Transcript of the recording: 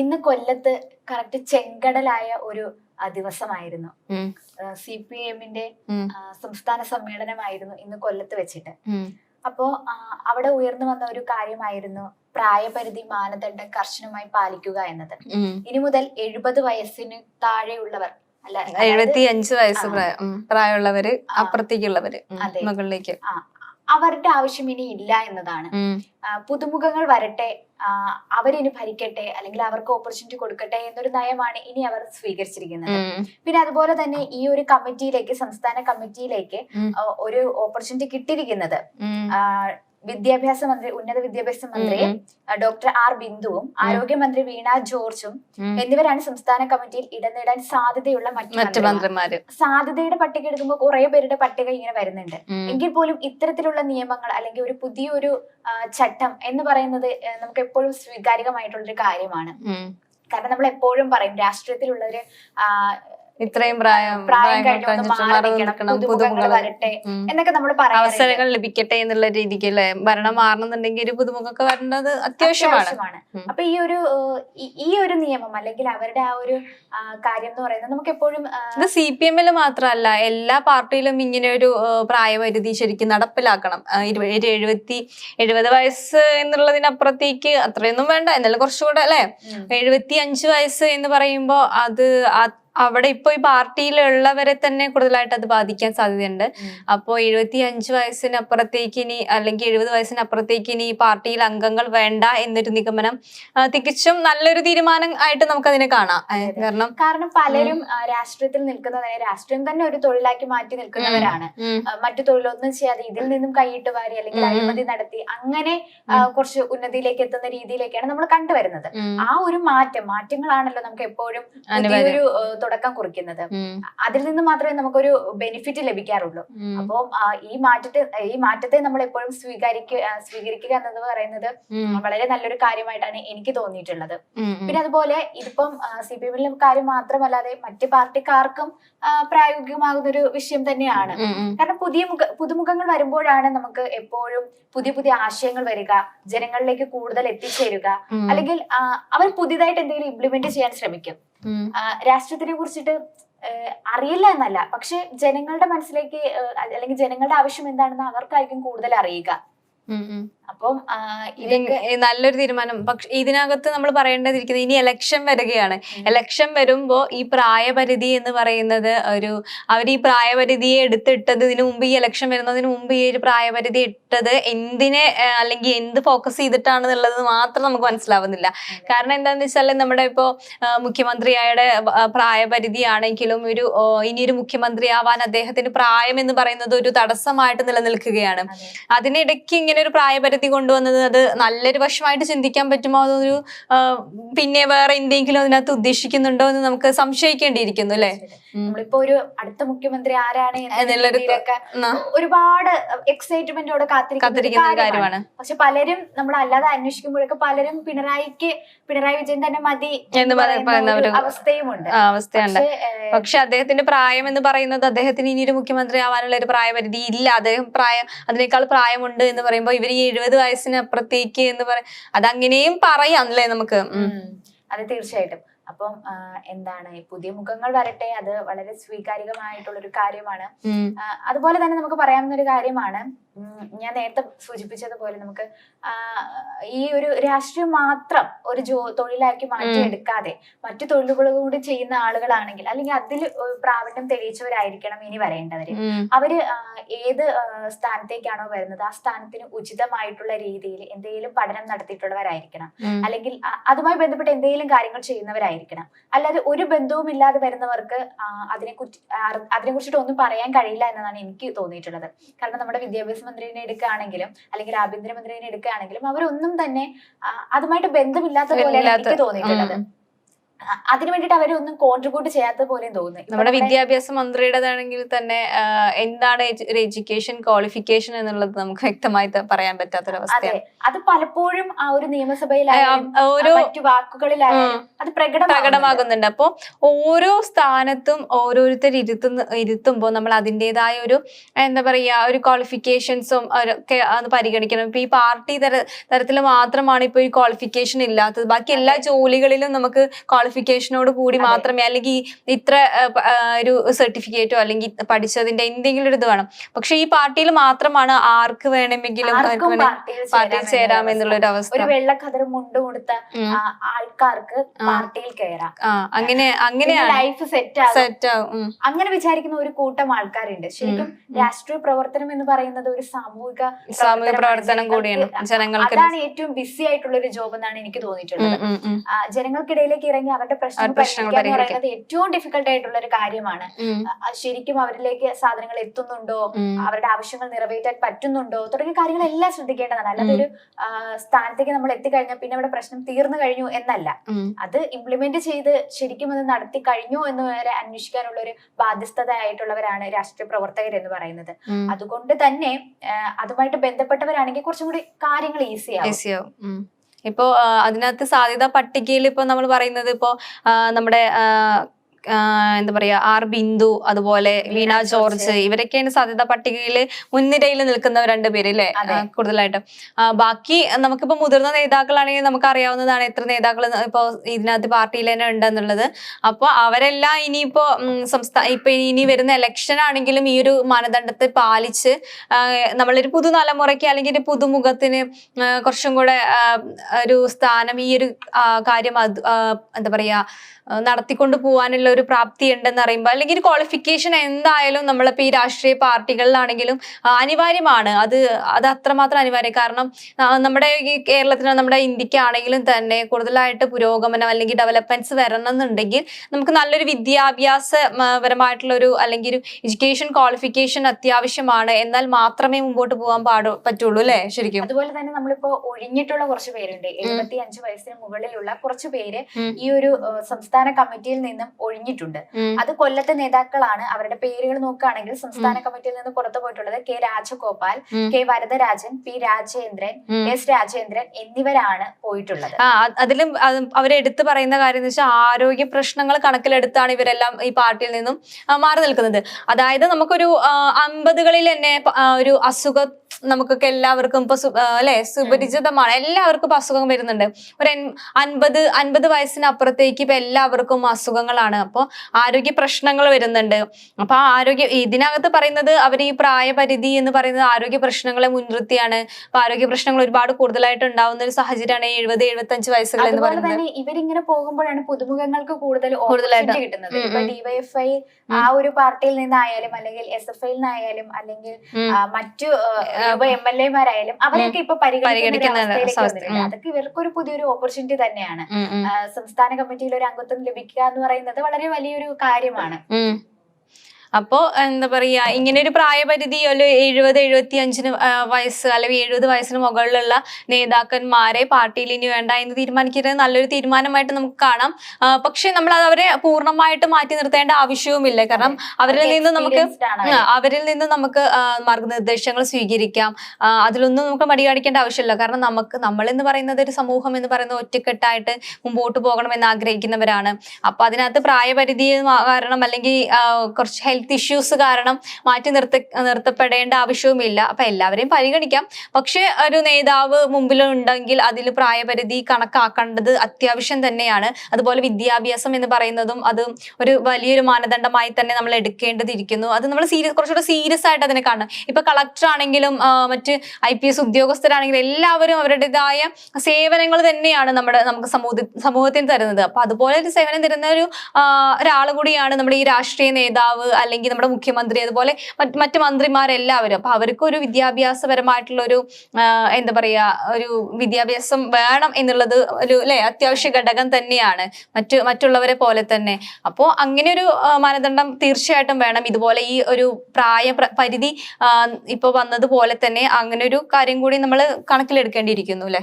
ഇന്ന് കൊല്ലത്ത് കറക്റ്റ് ചെങ്കടലായ ഒരു ദിവസമായിരുന്നു. സി പി എമ്മിന്റെ സംസ്ഥാന സമ്മേളനമായിരുന്നു ഇന്ന് കൊല്ലത്ത് വെച്ചിട്ട്. അപ്പോ അവിടെ ഉയർന്നു വന്ന ഒരു കാര്യമായിരുന്നു പ്രായപരിധി മാനദണ്ഡം കർശനമായി പാലിക്കുക എന്നത്. ഇനി മുതൽ എഴുപത് വയസ്സിന് താഴെയുള്ളവർ അല്ല എഴുപത്തി അഞ്ച് വയസ്സ് പ്രായമുള്ളവര് അപ്പുറത്തേക്കുള്ളവര് മുകളിലേക്ക്. അവരുടെ ആവശ്യം ഇനി ഇല്ല എന്നതാണ്. പുതുമുഖങ്ങൾ വരട്ടെ അവരിനി ഭരിക്കട്ടെ അല്ലെങ്കിൽ അവർക്ക് ഓപ്പർച്യൂണിറ്റി കൊടുക്കട്ടെ എന്നൊരു നയമാണ് ഇനി അവർ സ്വീകരിച്ചിരിക്കുന്നത്. പിന്നെ അതുപോലെ തന്നെ ഈ ഒരു കമ്മിറ്റിയിലേക്ക് സംസ്ഥാന കമ്മിറ്റിയിലേക്ക് ഒരു ഓപ്പർച്യൂണിറ്റി കിട്ടിയിരിക്കുന്നത്. വിദ്യാഭ്യാസ മന്ത്രി ഉന്നത വിദ്യാഭ്യാസ മന്ത്രി ഡോക്ടർ ആർ ബിന്ദുവും ആരോഗ്യമന്ത്രി വീണ ജോർജും എന്നിവരാണ് സംസ്ഥാന കമ്മിറ്റിയിൽ ഇടം നേടാൻ സാധ്യതയുള്ള മറ്റു മന്ത്രിമാര്. സാധ്യതയുടെ പട്ടിക എടുക്കുമ്പോൾ കുറെ പേരുടെ പട്ടിക ഇങ്ങനെ വരുന്നുണ്ട്. എങ്കിൽ പോലും ഇത്തരത്തിലുള്ള നിയമങ്ങൾ അല്ലെങ്കിൽ ഒരു പുതിയൊരു ചട്ടം എന്ന് പറയുന്നത് നമുക്ക് എപ്പോഴും സ്വീകാര്യമായിട്ടുള്ളൊരു കാര്യമാണ്. കാരണം നമ്മൾ എപ്പോഴും പറയും രാഷ്ട്രീയത്തിലുള്ളവര് ഇത്രയും പ്രായം പ്രായം പ്രായം കഴിഞ്ഞ് കഴിഞ്ഞിട്ട് മാറി മാറി നിൽക്കണം, നിൽക്കണം പുതുമുഖങ്ങൾ വരട്ടെ എന്നൊക്കെ നമ്മൾ അവസരങ്ങൾ ലഭിക്കട്ടെ എന്നുള്ള രീതിക്ക് അല്ലെ? ഭരണം മാറണമെന്നുണ്ടെങ്കിൽ ഒരു പുതുമുഖമൊക്കെ വരേണ്ടത് അത്യാവശ്യമാണ്. അപ്പൊ ഈ ഒരു ഈ- ഒരു നിയമം അല്ലെങ്കിൽ അവരുടെ ആ ഒരു കാര്യം എന്ന് പറയുന്നത് നമുക്ക് എപ്പോഴും ഇത് സി പി എമ്മിൽ മാത്രമല്ല എല്ലാ പാർട്ടിയിലും ഇങ്ങനെ ഒരു പ്രായപരിധി ശരിക്കും നടപ്പിലാക്കണം. ഒരു എഴുപത്തി എഴുപത് വയസ്സ് എന്നുള്ളതിനപ്പുറത്തേക്ക് അത്രയൊന്നും വേണ്ട. എന്നാലും കുറച്ചുകൂടെ അല്ലെ? എഴുപത്തി അഞ്ച് വയസ്സ് എന്ന് പറയുമ്പോ അത് അവിടെ ഇപ്പൊ ഈ പാർട്ടിയിലുള്ളവരെ തന്നെ കൂടുതലായിട്ട് അത് ബാധിക്കാൻ സാധ്യതയുണ്ട്. അപ്പോ അപ്പോൾ എഴുപത്തി അഞ്ച് വയസ്സിനപ്പുറത്തേക്ക് ഇനി അല്ലെങ്കിൽ എഴുപത് വയസ്സിനപ്പുറത്തേക്ക് ഇനി ഈ പാർട്ടിയിൽ അംഗങ്ങൾ വേണ്ട എന്നൊരു നിഗമനം തികച്ചും നല്ലൊരു തീരുമാനം ആയിട്ട് നമുക്ക് അതിനെ കാണാം കാരണം കാരണം പലരും രാഷ്ട്രീയത്തിൽ നിൽക്കുന്നവരെ രാഷ്ട്രീയം തന്നെ ഒരു തൊഴിലാക്കി മാറ്റി നിൽക്കുന്നവരാണ്. മറ്റു തൊഴിലൊന്നും ചെയ്യാതെ ഇതിൽ നിന്നും കൈയിട്ട് വാരി അല്ലെങ്കിൽ. അഴിമതി നടത്തി അങ്ങനെ കുറച്ച് ഉന്നതിയിലേക്ക് എത്തുന്ന രീതിയിലേക്കാണ് നമ്മൾ കണ്ടുവരുന്നത്. ആ ഒരു മാറ്റം മാറ്റങ്ങളാണല്ലോ നമുക്ക് എപ്പോഴും അനിവാര്യം. തുടക്കം കുറിക്കുന്നത്. അതിൽ നിന്ന് മാത്രമേ നമുക്കൊരു ബെനിഫിറ്റ് ലഭിക്കാറുള്ളൂ. അപ്പോൾ അപ്പം ഈ മാറ്റത്തെ ഈ മാറ്റത്തെ നമ്മൾ എപ്പോഴും സ്വീകരിക്കുക സ്വീകരിക്കുക എന്നത് പറയുന്നത് വളരെ നല്ലൊരു കാര്യമായിട്ടാണ് എനിക്ക് തോന്നിയിട്ടുള്ളത്. പിന്നെ അതുപോലെ ഇതിപ്പം സി പി എമ്മിലെ കാര്യം മാത്രമല്ലാതെ മറ്റ് പാർട്ടിക്കാർക്കും പ്രായോഗികമാകുന്ന ഒരു വിഷയം തന്നെയാണ്. കാരണം പുതിയ മുഖ പുതുമുഖങ്ങൾ വരുമ്പോഴാണ് നമുക്ക് എപ്പോഴും പുതിയ പുതിയ ആശയങ്ങൾ വരിക ജനങ്ങളിലേക്ക് കൂടുതൽ എത്തിച്ചേരുക. അല്ലെങ്കിൽ അവർ പുതിയതായിട്ട് എന്തെങ്കിലും ഇംപ്ലിമെന്റ് ചെയ്യാൻ ശ്രമിക്കും. രാഷ്ട്രീയത്തിനെ കുറിച്ചിട്ട് അറിയില്ല എന്നല്ല. പക്ഷെ ജനങ്ങളുടെ മനസ്സിലേക്ക് അല്ലെങ്കിൽ ജനങ്ങളുടെ ആവശ്യം എന്താണെന്ന് അവർക്കായിരിക്കും കൂടുതൽ അറിയുക. അപ്പം ഇതൊക്കെ നല്ലൊരു തീരുമാനം. പക്ഷെ ഇതിനകത്ത് നമ്മൾ പറയേണ്ടതിരിക്കുന്നത് ഇനി എലക്ഷൻ വരികയാണ്. എലക്ഷൻ വരുമ്പോ ഈ പ്രായപരിധി എന്ന് പറയുന്നത് ഒരു അവർ ഈ പ്രായപരിധിയെ എടുത്തിട്ടത് ഇതിനു മുമ്പ് ഈ എലക്ഷൻ വരുന്നതിന് മുമ്പ് ഈ ഒരു പ്രായപരിധി ഇട്ടത് എന്തിനെ അല്ലെങ്കിൽ എന്ത് ഫോക്കസ് ചെയ്തിട്ടാണെന്നുള്ളത് മാത്രം നമുക്ക് മനസ്സിലാവുന്നില്ല. കാരണം എന്താണെന്ന് വെച്ചാൽ നമ്മുടെ ഇപ്പോ മുഖ്യമന്ത്രിയായുടെ മുഖ്യമന്ത്രിയുടെ ആ, പ്രായപരിധി ആണെങ്കിലും ഒരു ഇനിയൊരു മുഖ്യമന്ത്രി ആവാൻ അദ്ദേഹത്തിന് പ്രായം എന്ന് പറയുന്നത് ഒരു തടസ്സമായിട്ട് നിലനിൽക്കുകയാണ്. അതെ. അതിനിടയ്ക്ക് ഇങ്ങനെ ഒരു പ്രായപരിധി കൊണ്ടുവന്നത് അത് നല്ലൊരു വശമായിട്ട് ചിന്തിക്കാൻ പറ്റുമോ? അതൊരു പിന്നെ വേറെ എന്തെങ്കിലും അതിനകത്ത് ഉദ്ദേശിക്കുന്നുണ്ടോ എന്ന് നമുക്ക് സംശയിക്കേണ്ടിയിരിക്കുന്നു അല്ലെ? നമ്മളിപ്പോ ഒരു അടുത്ത മുഖ്യമന്ത്രി ആരാണ് ഒരുപാട് എക്സൈറ്റ്മെന്റോടെ കാത്തിരിക്കുന്ന കാര്യമാണ്. പക്ഷെ പലരും നമ്മൾ അല്ലാതെ അന്വേഷിക്കുമ്പോഴൊക്കെ പലരും പിണറായിക്ക് പിണറായി വിജയൻ തന്നെ മതി എന്ന് അവസ്ഥയുമുണ്ട്. അവസ്ഥയുണ്ട്. പക്ഷെ അദ്ദേഹത്തിന്റെ പ്രായം എന്ന് പറയുന്നത് അദ്ദേഹത്തിന് ഇനി ഒരു മുഖ്യമന്ത്രി ആവാനുള്ള ഒരു പ്രായപരിധി ഇല്ല. അദ്ദേഹം പ്രായം അതിനേക്കാൾ പ്രായമുണ്ട് എന്ന് പറയുമ്പോൾ ഇവർ ഈ എഴുപത് വയസ്സിന് അപ്പുറത്തേക്ക് എന്ന് പറയും അതങ്ങനെയും പറയാം അല്ലേ നമുക്ക്. അത് തീർച്ചയായിട്ടും. അപ്പം എന്താണ് പുതിയ മുഖങ്ങൾ വരട്ടെ അത് വളരെ സ്വീകാര്യമായിട്ടുള്ള ഒരു കാര്യമാണ് അതുപോലെ തന്നെ നമുക്ക് പറയാവുന്ന ഒരു കാര്യമാണ് ഞാൻ നേരത്തെ സൂചിപ്പിച്ചതുപോലെ നമുക്ക് ഈ ഒരു രാഷ്ട്രീയം മാത്രം ഒരു ജോ തൊഴിലാക്കി മാറ്റിയെടുക്കാതെ മറ്റു തൊഴിലുകൾ കൂടി ചെയ്യുന്ന ആളുകളാണെങ്കിൽ അല്ലെങ്കിൽ അതിൽ പ്രാവീണ്യം തെളിയിച്ചവരായിരിക്കണം ഇനി വരേണ്ടവര് അവർ ഏത് സ്ഥാനത്തേക്കാണോ വരുന്നത്? ആ സ്ഥാനത്തിന് ഉചിതമായിട്ടുള്ള രീതിയിൽ എന്തെങ്കിലും പഠനം നടത്തിയിട്ടുള്ളവരായിരിക്കണം. അല്ലെങ്കിൽ അതുമായി ബന്ധപ്പെട്ട് എന്തെങ്കിലും കാര്യങ്ങൾ ചെയ്യുന്നവരായിരിക്കണം. അല്ലാതെ ഒരു ബന്ധവും ഇല്ലാതെ വരുന്നവർക്ക് അതിനെ കുറിച്ച് അതിനെ കുറിച്ചിട്ട് ഒന്നും പറയാൻ കഴിയില്ല എന്നതാണ് എനിക്ക് തോന്നിയിട്ടുള്ളത്. കാരണം നമ്മുടെ വിദ്യാഭ്യാസ മന്ത്രിനെ എടുക്കുകയാണെങ്കിലും അല്ലെങ്കിൽ ആഭ്യന്തരമന്ത്രിനെ എടുക്കുകയാണെങ്കിലും അവരൊന്നും തന്നെ അതുമായിട്ട് ബന്ധമില്ലാത്ത പോലെയാണ് എനിക്ക് തോന്നിയിട്ടുള്ളത്. അതിനു വേണ്ടിയിട്ട് അവരൊന്നും കോൺട്രിബ്യൂട്ട് ചെയ്യാത്ത പോലെയും തോന്നുന്നു. നമ്മുടെ വിദ്യാഭ്യാസ മന്ത്രിയുടേതാണെങ്കിൽ തന്നെ എന്താണ് ഒരു എഡ്യൂക്കേഷൻ ക്വാളിഫിക്കേഷൻ എന്നുള്ളത് നമുക്ക് വ്യക്തമായി പറയാൻ പറ്റാത്തൊരവസ്ഥ പറ്റാത്തൊരവസ്ഥയാണ്. അത്. പലപ്പോഴും ആ ഒരു നിയമസഭയിലായാലും മറ്റു വാക്കുകളിലായാലും അത് പ്രകടമാകുന്നുണ്ട്. അപ്പോൾ അപ്പോ ഓരോ സ്ഥാനത്തും ഓരോരുത്തർ ഇരുത്തുന്ന ഇരുത്തുമ്പോൾ നമ്മൾ അതിന്റെതായ ഒരു എന്താ പറയാ ഒരു ക്വാളിഫിക്കേഷൻസും ഒക്കെ അത് പരിഗണിക്കണം. ഇപ്പൊ ഈ പാർട്ടി തര തരത്തിൽ മാത്രമാണ് ഇപ്പൊ ഈ ക്വാളിഫിക്കേഷൻ ഇല്ലാത്തത്. ബാക്കി എല്ലാ ജോലികളിലും നമുക്ക് ക്വാളിഫിക്കേഷനോട് കൂടി മാത്രമേ അല്ലെങ്കിൽ ഇത്ര ഒരു സർട്ടിഫിക്കറ്റോ അല്ലെങ്കിൽ പഠിച്ചതിന്റെ എന്തെങ്കിലും ഒരു ഇത് വേണം. പക്ഷെ ഈ പാർട്ടിയിൽ മാത്രമാണ് ആർക്ക് വേണമെങ്കിലും പാർട്ടിയിൽ ചേരാം എന്നുള്ള ഒരു അവസ്ഥ. ഒരു വെള്ളക്കതർ മുണ്ട് കൊടുത്ത ആൾക്കാർക്ക് പാർട്ടിയിൽ കയറാം അങ്ങനെ അങ്ങനെയാണ്. ലൈഫ് സെറ്റ് ആകും. സെറ്റ് ആവും അങ്ങനെ വിചാരിക്കുന്ന ഒരു കൂട്ടം ആൾക്കാരുണ്ട്. ശരിക്കും രാഷ്ട്രീയ പ്രവർത്തനം എന്ന് പറയുന്നത് ഒരു സാമൂഹിക സാമൂഹിക പ്രവർത്തനം കൂടിയാണ് ജനങ്ങൾക്ക് അതാണ് ഏറ്റവും ബിസി ആയിട്ടുള്ള ഒരു ജോബ് എന്നാണ് എനിക്ക് തോന്നിയിട്ടുള്ളത്. ജനങ്ങൾക്കിടയിലേക്ക് ഇറങ്ങി അവരുടെ പ്രശ്നങ്ങൾ പറയുന്നത് ഏറ്റവും ഡിഫിക്കൽട്ട് ആയിട്ടുള്ള ഒരു കാര്യമാണ്. ശരിക്കും അവരിലേക്ക് സാധനങ്ങൾ എത്തുന്നുണ്ടോ? അവരുടെ ആവശ്യങ്ങൾ നിറവേറ്റാൻ പറ്റുന്നുണ്ടോ? തുടങ്ങിയ കാര്യങ്ങളെല്ലാം ശ്രദ്ധിക്കേണ്ടതാണ്. അല്ലാതെ ഒരു സ്ഥാനത്തേക്ക് നമ്മൾ എത്തിക്കഴിഞ്ഞാൽ പിന്നെ അവിടെ പ്രശ്നം തീർന്നു കഴിഞ്ഞു എന്നല്ല. അത് ഇംപ്ലിമെന്റ് ചെയ്ത് ശരിക്കും അത് നടത്തി കഴിഞ്ഞു എന്ന് വരെ അന്വേഷിക്കാനുള്ള ഒരു ബാധ്യസ്ഥത ആയിട്ടുള്ളവരാണ് രാഷ്ട്രീയ പ്രവർത്തകർ എന്ന് പറയുന്നത്. അതുകൊണ്ട് തന്നെ അതുമായിട്ട് ബന്ധപ്പെട്ടവരാണെങ്കിൽ കുറച്ചും കൂടി കാര്യങ്ങൾ ഈസി ഇപ്പോ അതിനകത്ത് സാധ്യതാ പട്ടികയിൽ ഇപ്പൊ നമ്മൾ പറയുന്നത് ഇപ്പോ നമ്മുടെ എന്താ പറയാ ആർ ബിന്ദു അതുപോലെ വീണ ജോർജ്. ഇവരൊക്കെയാണ് സാധ്യതാ പട്ടികയിൽ മുൻനിരയിൽ നിൽക്കുന്ന രണ്ടുപേര് പേര് അല്ലെ? കൂടുതലായിട്ടും. ബാക്കി നമുക്കിപ്പോ മുതിർന്ന നേതാക്കളാണെങ്കിൽ നമുക്ക് അറിയാവുന്നതാണ് എത്ര നേതാക്കൾ ഇപ്പോ ഇതിനകത്ത് പാർട്ടിയിൽ തന്നെ ഉണ്ടെന്നുള്ളത്. അപ്പൊ അവരെല്ലാം ഇനിയിപ്പോ സംസ്ഥാന ഇപ്പൊ ഇനി വരുന്ന ഇലക്ഷൻ ആണെങ്കിലും ഈ ഒരു മാനദണ്ഡത്തെ പാലിച്ച് നമ്മളൊരു പുതുതലമുറയ്ക്ക് അല്ലെങ്കിൽ ഒരു പുതുമുഖത്തിന് കുറച്ചും കൂടെ ഒരു സ്ഥാനം ഈ ഒരു കാര്യം എന്താ പറയാ നടത്തിക്കൊണ്ടു നടത്തിക്കൊണ്ട് പോകാനുള്ള ഒരു പ്രാപ്തി ഉണ്ടെന്ന് അറിയുമ്പോൾ അല്ലെങ്കിൽ ഒരു ക്വാളിഫിക്കേഷൻ എന്തായാലും നമ്മളിപ്പോൾ ഈ രാഷ്ട്രീയ പാർട്ടികളിലാണെങ്കിലും അനിവാര്യമാണ്. അത് അത് അത്രമാത്രം അനിവാര്യം. കാരണം നമ്മുടെ ഈ കേരളത്തിന് നമ്മുടെ ഇന്ത്യക്കാണെങ്കിലും തന്നെ കൂടുതലായിട്ട് പുരോഗമനം അല്ലെങ്കിൽ ഡെവലപ്മെന്റ്സ് വരണം എന്നുണ്ടെങ്കിൽ നമുക്ക് നല്ലൊരു വിദ്യാഭ്യാസ പരമായിട്ടുള്ളൊരു ഒരു അല്ലെങ്കിൽ ഒരു എഡ്യൂക്കേഷൻ ക്വാളിഫിക്കേഷൻ അത്യാവശ്യമാണ്. എന്നാൽ മാത്രമേ മുമ്പോട്ട് പോകാൻ പാടു പറ്റുള്ളൂ അല്ലേ? ശരിക്കും. അതുപോലെ തന്നെ നമ്മളിപ്പോ ഒഴിഞ്ഞിട്ടുള്ള കുറച്ച് പേരുണ്ട്. എഴുപത്തി അഞ്ച് വയസ്സിന് മുകളിലുള്ള കുറച്ച് പേര് ഈ ഒരു സംസ്ഥാന കമ്മിറ്റിയിൽ നിന്നും ഒഴിഞ്ഞിട്ടുണ്ട് അത് കൊല്ലത്തെ നേതാക്കളാണ്. അവരുടെ പേരുകൾ നോക്കുകയാണെങ്കിൽ സംസ്ഥാന കമ്മിറ്റിയിൽ നിന്ന് പുറത്തു പോയിട്ടുള്ളത് K Rajagopal K Varadarajan P Rajendran S Rajendran എന്നിവരാണ് പോയിട്ടുള്ളത്. അതിലും അത് അവരെടുത്ത് പറയുന്ന കാര്യം എന്ന് വെച്ചാൽ ആരോഗ്യ പ്രശ്നങ്ങൾ കണക്കിലെടുത്താണ് ഇവരെല്ലാം ഈ പാർട്ടിയിൽ നിന്നും മാറി നിൽക്കുന്നത്. അതായത് നമുക്കൊരു അമ്പതുകളിൽ തന്നെ ഒരു അസുഖം നമുക്കൊക്കെ എല്ലാവർക്കും ഇപ്പൊ അല്ലെ? സുപരിചിതമാണ്. എല്ലാവർക്കും ഇപ്പൊ അസുഖം വരുന്നുണ്ട്. ഒരു അൻപത് അൻപത് വയസ്സിനപ്പുറത്തേക്ക് ഇപ്പൊ എല്ലാവർക്കും അസുഖങ്ങളാണ്. അപ്പോൾ ആരോഗ്യ പ്രശ്നങ്ങൾ വരുന്നുണ്ട്. അപ്പൊ ആരോഗ്യ ഇതിനകത്ത് പറയുന്നത് അവർ ഈ പ്രായപരിധി എന്ന് പറയുന്നത് ആരോഗ്യ പ്രശ്നങ്ങളെ മുൻനിർത്തിയാണ്. അപ്പൊ ആരോഗ്യ പ്രശ്നങ്ങൾ ഒരുപാട് കൂടുതലായിട്ട് ഉണ്ടാവുന്ന ഒരു സാഹചര്യമാണ് എഴുപത് എഴുപത്തി അഞ്ച് വയസ്സുകൾ എന്ന് പറയുന്നത്. ഇവരിങ്ങനെ പോകുമ്പോഴാണ് പുതുമുഖങ്ങൾക്ക് കൂടുതൽ കൂടുതലായിട്ട്. കിട്ടുന്നത്. ഇപ്പൊ. ഡിവൈഎഫ്ഐ ആ ഒരു പാർട്ടിയിൽ നിന്നായാലും അല്ലെങ്കിൽ എസ് എഫ് ഐയിൽ നിന്നായാലും അല്ലെങ്കിൽ ഉം. മറ്റു എം എൽ എമാരായാലും അവരൊക്കെ ഇപ്പൊ പരിഗണിക്കുന്ന ഒരു ഇവർക്ക്. അതൊക്കെ ഇവർക്കൊരു പുതിയൊരു ഓപ്പർച്യൂണിറ്റി തന്നെയാണ്. സംസ്ഥാന കമ്മിറ്റിയിൽ ഒരു അംഗത്വം ലഭിക്കുക എന്ന് പറയുന്നത് വളരെ വലിയൊരു കാര്യമാണ്. അപ്പോ എന്താ പറയാ ഇങ്ങനെ ഒരു പ്രായപരിധി ഒരു എഴുപത് എഴുപത്തി അഞ്ചിന് വയസ്സ് അല്ലെങ്കിൽ എഴുപത് വയസ്സിന് മുകളിലുള്ള നേതാക്കന്മാരെ പാർട്ടിയിൽ ഇനി വേണ്ട എന്ന് തീരുമാനിക്കുന്നത് നല്ലൊരു തീരുമാനമായിട്ട് നമുക്ക് കാണാം. പക്ഷെ നമ്മൾ അത് അവരെ പൂർണമായിട്ട് മാറ്റി നിർത്തേണ്ട ആവശ്യവുമില്ല. കാരണം അവരിൽ നിന്ന് നമുക്ക്. അവരിൽ നിന്ന് നമുക്ക് മാർഗനിർദ്ദേശങ്ങൾ സ്വീകരിക്കാം. അതിലൊന്നും നമുക്ക് മടി കാണിക്കേണ്ട ആവശ്യമില്ല. കാരണം നമുക്ക് നമ്മൾ എന്ന് പറയുന്നത് ഒരു സമൂഹം എന്ന് പറയുന്നത് ഒറ്റക്കെട്ടായിട്ട് മുമ്പോട്ട് പോകണമെന്ന് ആഗ്രഹിക്കുന്നവരാണ്. അപ്പൊ അതിനകത്ത് പ്രായപരിധി കാരണം അല്ലെങ്കിൽ കുറച്ച് ഹെൽത്ത് ഇഷ്യൂസ് കാരണം മാറ്റി നിർത്ത നിർത്തപ്പെടേണ്ട ആവശ്യവുമില്ല. അപ്പൊ എല്ലാവരെയും പരിഗണിക്കാം. പക്ഷേ ഒരു നേതാവ് മുമ്പിലുണ്ടെങ്കിൽ അതിൽ പ്രായപരിധി കണക്കാക്കേണ്ടത് അത്യാവശ്യം തന്നെയാണ്. അതുപോലെ വിദ്യാഭ്യാസം എന്ന് പറയുന്നതും അത് ഒരു വലിയൊരു മാനദണ്ഡമായി തന്നെ നമ്മൾ എടുക്കേണ്ടതിരിക്കുന്നു. അത് നമ്മൾ സീരിയസ് കുറച്ചുകൂടെ സീരിയസ് ആയിട്ട് അതിനെ കാണണം. ഇപ്പൊ കളക്ടർ ആണെങ്കിലും മറ്റ് ഐ പി എസ് ഉദ്യോഗസ്ഥരാണെങ്കിലും എല്ലാവരും അവരുടേതായ സേവനങ്ങൾ തന്നെയാണ് നമ്മുടെ നമുക്ക് സമൂഹത്തിൽ സമൂഹത്തിന് തരുന്നത്. അപ്പൊ അതുപോലെ ഒരു സേവനം തരുന്ന ഒരു ഒരാൾ കൂടിയാണ് നമ്മുടെ ഈ രാഷ്ട്രീയ നേതാവ് അല്ലെങ്കിൽ നമ്മുടെ മുഖ്യമന്ത്രി അതുപോലെ മറ്റ് മറ്റ് മന്ത്രിമാരെല്ലാവരും. അപ്പൊ അവർക്ക് ഒരു വിദ്യാഭ്യാസപരമായിട്ടുള്ള ഒരു എന്താ പറയാ ഒരു വിദ്യാഭ്യാസം വേണം എന്നുള്ളത് ഒരു അല്ലെ അത്യാവശ്യ ഘടകം തന്നെയാണ്. മറ്റു മറ്റുള്ളവരെ പോലെ തന്നെ. അപ്പോൾ അങ്ങനെ ഒരു മാനദണ്ഡം തീർച്ചയായിട്ടും വേണം. ഇതുപോലെ ഈ ഒരു പ്രായ പ്ര- പരിധി ആ, ഇപ്പൊ വന്നതുപോലെ തന്നെ അങ്ങനെ ഒരു കാര്യം കൂടി നമ്മൾ കണക്കിലെടുക്കേണ്ടിയിരിക്കുന്നു അല്ലെ?